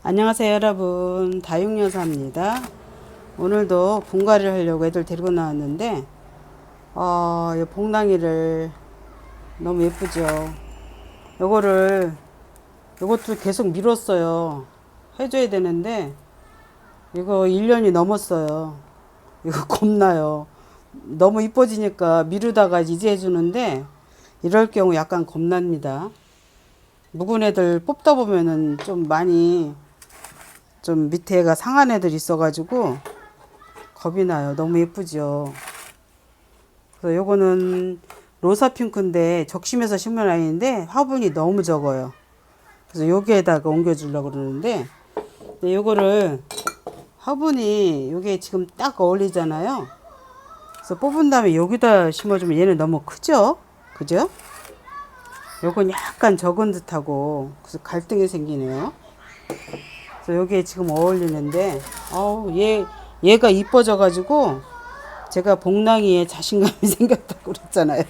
안녕하세요 여러분. 다육여사입니다. 오늘도 분갈이를 하려고 애들 데리고 나왔는데 어, 이 봉랑이를 너무 예쁘죠? 요거를 요것도 계속 미뤘어요. 해줘야 되는데 이거 1년이 넘었어요. 이거 겁나요. 너무 이뻐지니까 미루다가 이제 해주는데 이럴 경우 약간 겁납니다. 묵은 애들 뽑다 보면은 좀 많이 좀 밑에가 상한 애들 있어가지고 겁이 나요. 너무 예쁘죠. 그래서 요거는 로사 핑크인데 적심해서 심은 아이인데 화분이 너무 적어요. 그래서 여기에다가 옮겨주려고 그러는데 요거를 화분이 요게 지금 딱 어울리잖아요. 그래서 뽑은 다음에 여기다 심어주면 얘는 너무 크죠? 그죠? 요건 약간 적은 듯하고 그래서 갈등이 생기네요. 그래서 여기에 지금 어울리는데 어우 얘 얘가 이뻐져 가지고 제가 복랑이에 자신감이 생겼다고 그랬잖아요.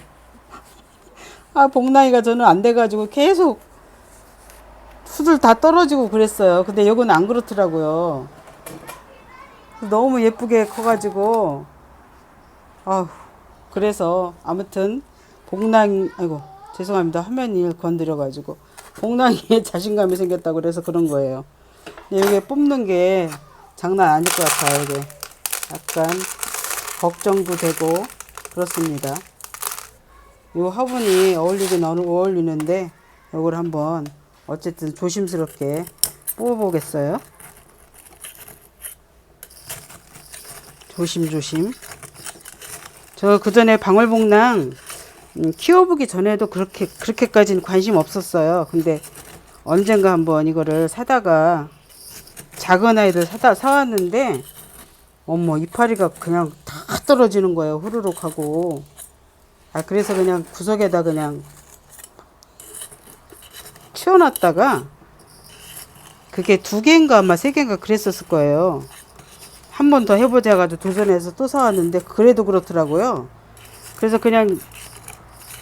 아 복랑이가 저는 안 돼 가지고 계속 수들 다 떨어지고 그랬어요. 근데 요건 안 그렇더라고요. 너무 예쁘게 커가지고 아 그래서 아무튼 복랑 아이고 죄송합니다 화면을 건드려 가지고 복랑이에 자신감이 생겼다고 그래서 그런 거예요. 근데 이게 뽑는 게 장난 아닐 것 같아요. 이게 약간 걱정도 되고 그렇습니다. 이 화분이 어울리긴 어울리는데 이걸 한번 어쨌든 조심스럽게 뽑아보겠어요. 조심조심. 저 그전에 방울복랑 음, 키워보기 전에도 그렇게 그렇게까지는 관심 없었어요. 근데 언젠가 한번 이거를 사다가 작은 아이들 사다 사왔는데 어머 이파리가 그냥 다 떨어지는 거예요. 후루룩 하고. 아 그래서 그냥 구석에다 그냥 치워놨다가 그게 두 개인가 아마 세 개인가 그랬었을 거예요. 한 번 더 해보자 가지고 도전해서 또 사왔는데 그래도 그렇더라고요. 그래서 그냥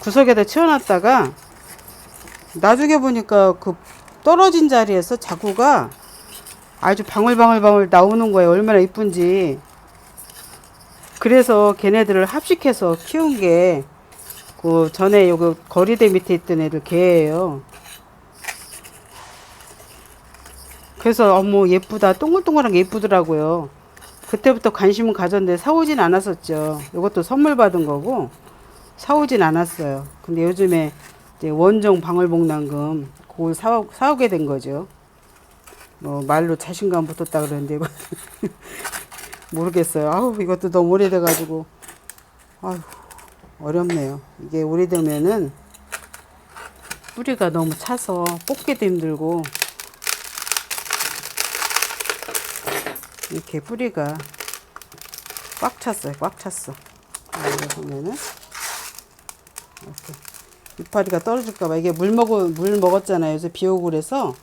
구석에다 치워놨다가 나중에 보니까 그 떨어진 자리에서 자구가 아주 방울방울방울 나오는 거예요. 얼마나 이쁜지. 그래서 걔네들을 합식해서 키운 게 그 전에 요거 거리대 밑에 있던 애들 개예요. 그래서 어머 예쁘다 동글동글한 게 예쁘더라고요. 그때부터 관심은 가졌는데 사오진 않았었죠. 이것도 선물 받은 거고 사오진 않았어요. 근데 요즘에 원종 방울복랑금 그걸 사, 사오게 된 거죠. 뭐 말로 자신감 붙었다 그러는데 모르겠어요. 아우 이것도 너무 오래돼 가지고 아유 어렵네요. 이게 오래되면은 뿌리가 너무 차서 뽑기도 힘들고 이렇게 뿌리가 꽉 찼어요. 꽉 찼어. 보면은 이렇게 이파리가 떨어질까봐 이게 물 먹어 물 먹었잖아요. 요새 비 오고 그래서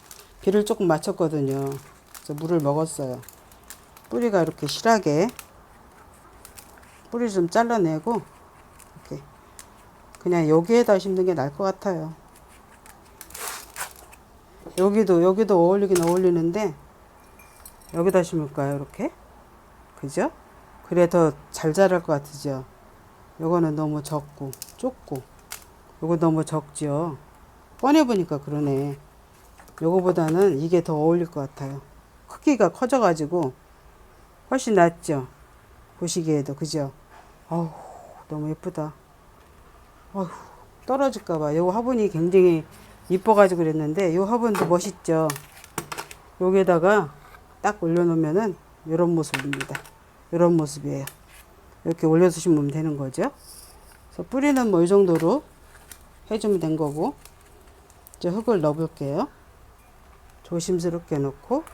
비를 조금 맞췄거든요. 그래서 물을 먹었어요. 뿌리가 이렇게 실하게 뿌리 좀 잘라내고 이렇게 그냥 여기에다 심는 게 나을 것 같아요. 여기도 여기도 어울리긴 어울리는데 여기다 심을까요? 이렇게 그죠? 그래 더 잘 자랄 것 같으죠. 요거는 너무 적고 좁고 요거 너무 적죠. 꺼내 보니까 그러네. 요거보다는 이게 더 어울릴 것 같아요. 크기가 커져가지고 훨씬 낫죠. 보시기에도 그죠? 어우 너무 예쁘다. 어휴 떨어질까봐. 요 화분이 굉장히 이뻐가지고 그랬는데 요 화분도 멋있죠. 여기에다가 딱 올려놓으면은 이런 모습입니다. 이런 모습이에요. 이렇게 올려서 심으면 되는 거죠. 그래서 뿌리는 뭐 이 정도로 해주면 된 거고 이제 흙을 넣어볼게요. 조심스럽게 넣고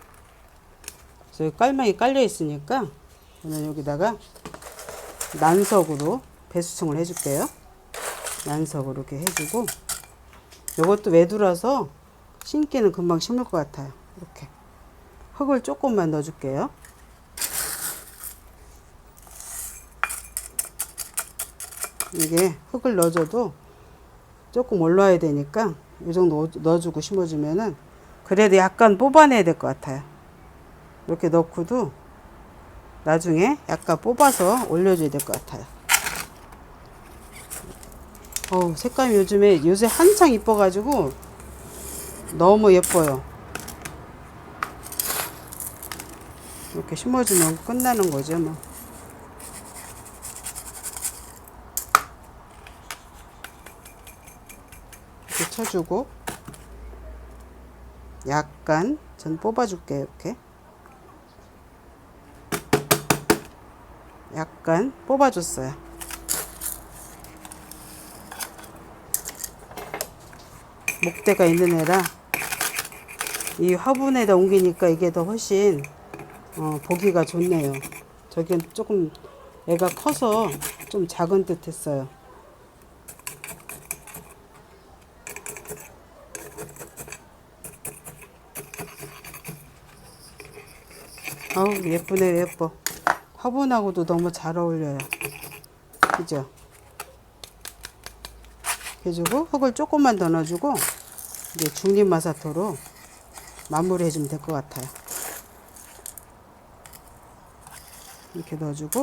그래서 깔망이 깔려 있으니까 저는 여기다가 난석으로 배수층을 해줄게요. 난석으로 이렇게 해주고 이것도 외두라서 심기는 금방 심을 것 같아요. 이렇게 흙을 조금만 넣어줄게요. 이게 흙을 넣어줘도 조금 올라와야 되니까 이 정도 넣어주고 심어주면은 그래도 약간 뽑아내야 될 것 같아요. 이렇게 넣고도 나중에 약간 뽑아서 올려줘야 될 것 같아요. 어우, 색감이 요즘에, 요새 한창 이뻐가지고 너무 예뻐요. 이렇게 심어주면 끝나는 거죠, 뭐. 이렇게 쳐주고, 약간 전 뽑아줄게요, 이렇게. 약간 뽑아줬어요. 목대가 있는 애라 이 화분에다 옮기니까 이게 더 훨씬 어, 보기가 좋네요. 저긴 조금 애가 커서 좀 작은 듯 했어요. 아우 예쁘네 예뻐. 화분하고도 너무 잘 어울려요. 그죠? 해주고 흙을 조금만 더 넣어주고 이제 중립 마사토로 마무리 해주면 될 것 같아요. 이렇게 넣어주고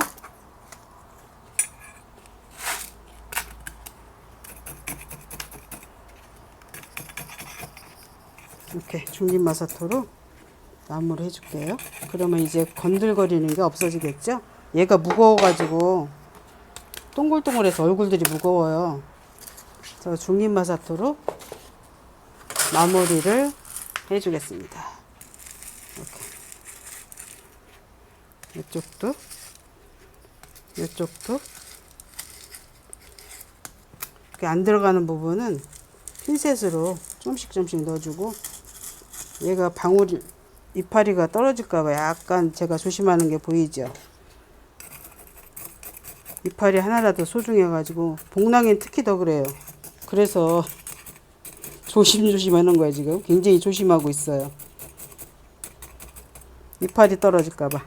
이렇게 중립 마사토로 마무리 해줄게요. 그러면 이제 건들거리는 게 없어지겠죠? 얘가 무거워가지고 동글동글해서 얼굴들이 무거워요. 그래서 중립 마사토로 마무리를 해주겠습니다. 이렇게 이쪽도 이쪽도 이렇게 안 들어가는 부분은 핀셋으로 조금씩 조금씩 넣어주고 얘가 방울 이 파리가 떨어질까봐 약간 제가 조심하는 게 보이죠. 이파리 하나라도 소중해가지고 복랑이는 특히 더 그래요. 그래서 조심조심 하는 거야 지금. 굉장히 조심하고 있어요. 이파리 떨어질까봐.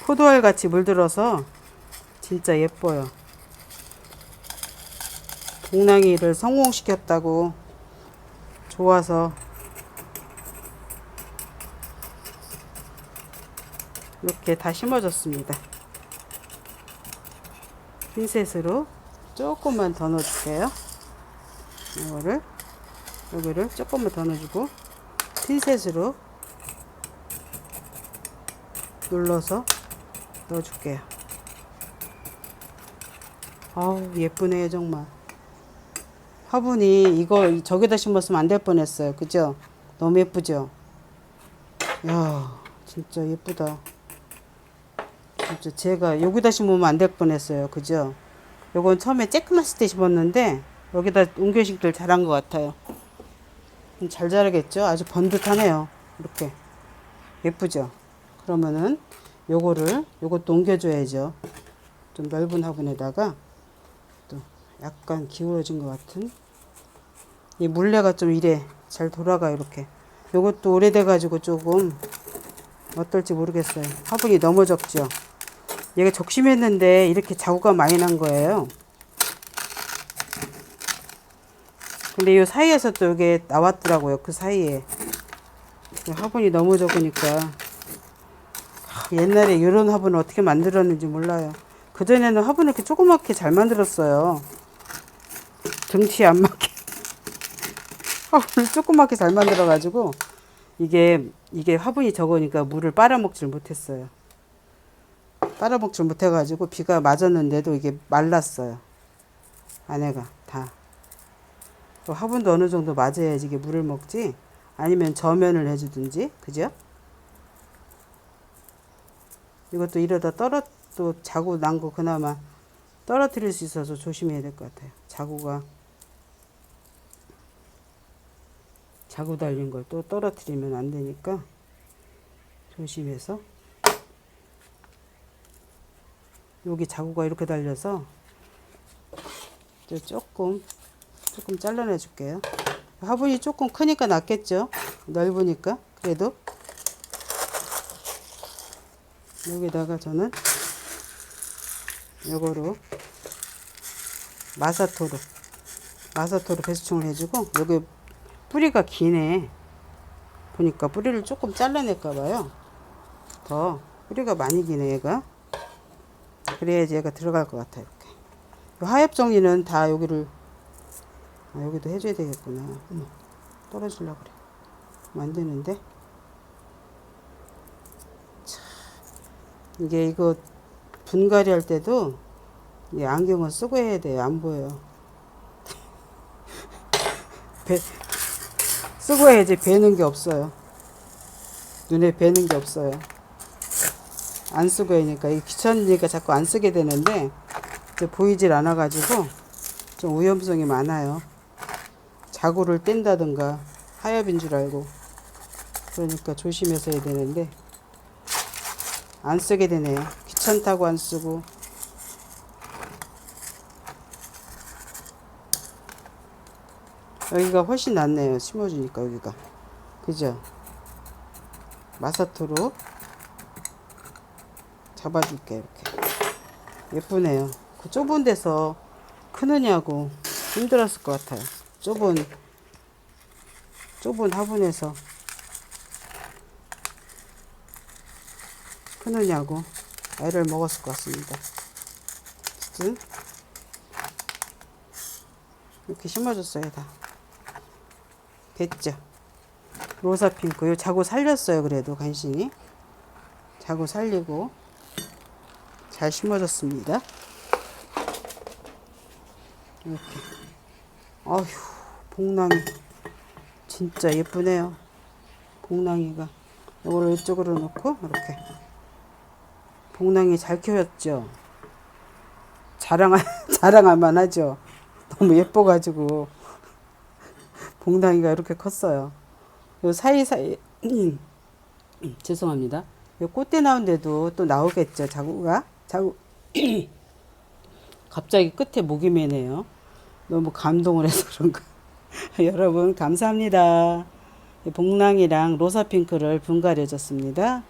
포도알 같이 물들어서 진짜 예뻐요. 복랑이를 성공시켰다고 좋아서 이렇게 다 심어줬습니다. 핀셋으로 조금만 더 넣어줄게요. 이거를 여기를 조금만 더 넣어주고 핀셋으로 눌러서 넣어줄게요. 아우 예쁘네요 정말. 화분이 이거 저기다 심었으면 안 될 뻔했어요. 그죠? 너무 예쁘죠? 야 진짜 예쁘다. 진짜 제가 여기다 심으면 안 될 뻔했어요. 그죠? 요건 처음에 쬐끄맣을 때 심었는데 여기다 옮겨 심기를 잘한 것 같아요. 잘 자라겠죠? 아주 번듯하네요. 이렇게 예쁘죠? 그러면은 요거를 요것도 옮겨줘야죠. 좀 넓은 화분에다가 또 약간 기울어진 것 같은? 이 물레가 좀 이래. 잘 돌아가 이렇게. 요것도 오래돼 가지고 조금 어떨지 모르겠어요. 화분이 너무 적죠. 얘가 적심했는데 이렇게 자구가 많이 난 거예요. 근데 이 사이에서 또 이게 나왔더라고요 그 사이에. 화분이 너무 적으니까. 옛날에 이런 화분을 어떻게 만들었는지 몰라요. 그전에는 화분을 이렇게 조그맣게 잘 만들었어요 등치 안 맞게 화분을 조그맣게 잘 만들어 가지고 이게 이게 화분이 적으니까 물을 빨아먹질 못했어요. 빨아먹질 못해가지고 비가 맞았는데도 이게 말랐어요. 안에가 다. 또 화분도 어느 정도 맞아야지 이게 물을 먹지. 아니면 저면을 해주든지, 그죠? 이것도 이러다 떨어 또 자고 난 거 그나마 떨어뜨릴 수 있어서 조심해야 될 것 같아요. 자구가 자고 달린 걸 또 떨어뜨리면 안 되니까 조심해서 여기 자구가 이렇게 달려서 조금 조금 잘라내 줄게요. 화분이 조금 크니까 낫겠죠? 넓으니까 그래도. 여기다가 저는 요거로 마사토로 마사토로 배수충을 해주고 여기 뿌리가 기네. 보니까 뿌리를 조금 잘라낼까 봐요. 더 뿌리가 많이 기네 얘가. 그래야지 얘가 들어갈 것 같아 이렇게. 요 하엽 정리는 다 여기를 아, 여기도 해줘야 되겠구나. 어머, 떨어지려 그래. 만드는데. 참, 이게 이거 분갈이 할 때도 이 안경을 쓰고 해야 돼요. 안 보여요. 배, 쓰고 해야지 배는 게 없어요. 눈에 배는 게 없어요. 안 쓰고 하니까 이 귀찮으니까 자꾸 안 쓰게 되는데 이제 보이질 않아 가지고 좀 위험성이 많아요. 자구를 뗀다든가 하엽인 줄 알고 그러니까 조심해서 해야 되는데 안 쓰게 되네요. 귀찮다고 안 쓰고 여기가 훨씬 낫네요. 심어주니까 여기가 그죠? 마사토로 잡아줄게 이렇게 예쁘네요. 그 좁은 데서 크느냐고 힘들었을 것 같아요. 좁은 좁은 화분에서 크느냐고 애를 먹었을 것 같습니다. 어쨌든 이렇게 심어줬어요 다. 됐죠? 로사 핑크 요 자고 살렸어요 그래도 간신히 자고 살리고 잘 심어졌습니다. 이렇게 아휴 복랑이 진짜 예쁘네요. 복랑이가 이거를 이쪽으로 놓고 이렇게 복랑이 잘 키웠죠. 자랑할 자랑할 만하죠. 너무 예뻐가지고 봉당이가 이렇게 컸어요. 요 사이사이 죄송합니다. 요 꽃대 나온 데도 또 나오겠죠. 자구가 자구 갑자기 끝에 목이 매네요. 너무 감동을 해서 그런가. 여러분 감사합니다. 복랑이랑 로사 핑크를 분갈해 줬습니다.